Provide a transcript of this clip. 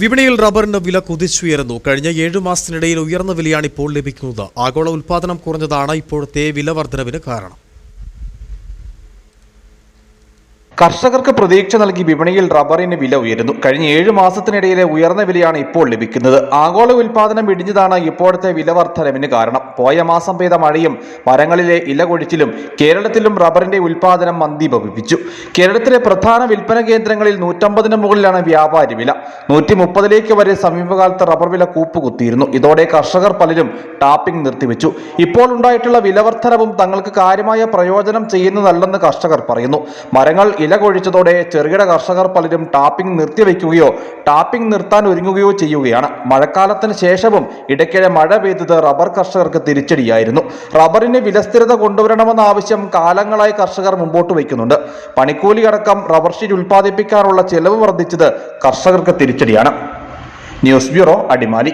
വിപണിയിൽ റബ്ബറിന് വില കുതിച്ചുയരുന്നു. കഴിഞ്ഞ ഏഴു മാസത്തിനിടയിൽ ഉയർന്ന വിലയാണ് ഇപ്പോൾ ലഭിക്കുന്നത്. ആഗോള ഉൽപാദനം കുറഞ്ഞതാണ് ഇപ്പോഴത്തെ വില വർധനവിന് കാരണം. കർഷകർക്ക് പ്രതീക്ഷ നൽകി വിപണിയിൽ റബ്ബറിന് വില ഉയരുന്നു. കഴിഞ്ഞ ഏഴ് മാസത്തിനിടയിലെ ഉയർന്ന വിലയാണ് ഇപ്പോൾ ലഭിക്കുന്നത്. ആഗോള ഉൽപാദനം ഇടിഞ്ഞതാണ് ഇപ്പോഴത്തെ വില വർധനവിന് കാരണം. പോയ മാസം പെയ്ത മഴയും മരങ്ങളിലെ ഇല കൊഴിച്ചിലും കേരളത്തിലും റബ്ബറിന്റെ ഉൽപാദനം മന്ദീഭവിപ്പിച്ചു കേരളത്തിലെ പ്രധാന വിൽപ്പന കേന്ദ്രങ്ങളിൽ നൂറ്റമ്പതിന് മുകളിലാണ് വ്യാപാരി വില. നൂറ്റി മുപ്പതിലേക്ക് വരെ സമീപകാലത്ത് റബ്ബർ വില കൂപ്പുകുത്തിയിരുന്നു. ഇതോടെ കർഷകർ പലരും ടാപ്പിംഗ് നിർത്തിവെച്ചു. ഇപ്പോൾ ഉണ്ടായിട്ടുള്ള വിലവർദ്ധനവും തങ്ങൾക്ക് കാര്യമായ പ്രയോജനം ചെയ്യുന്നതല്ലെന്ന് കർഷകർ പറയുന്നു. മരങ്ങൾ ഇല കൊഴിച്ചതോടെ ചെറുകിട കർഷകർ പലരും ടാപ്പിംഗ് നിർത്തിവെക്കുകയോ ടാപ്പിംഗ് നിർത്താൻ ഒരുങ്ങുകയോ ചെയ്യുകയാണ്. മഴക്കാലത്തിന് ശേഷവും ഇടയ്ക്കിടെ മഴ പെയ്തത് റബ്ബർ കർഷകർക്ക് തിരിച്ചടിയായിരുന്നു. റബ്ബറിന് വിലസ്ഥിരത കൊണ്ടുവരണമെന്ന ആവശ്യം കാലങ്ങളായി കർഷകർ മുമ്പോട്ട് വയ്ക്കുന്നുണ്ട്. പണിക്കൂലി അടക്കം റബ്ബർ ഷീറ്റ് ഉൽപ്പാദിപ്പിക്കാനുള്ള ചെലവ് വർദ്ധിച്ചത് കർഷകർക്ക് തിരിച്ചടിയാണ്. News bureau Adimali.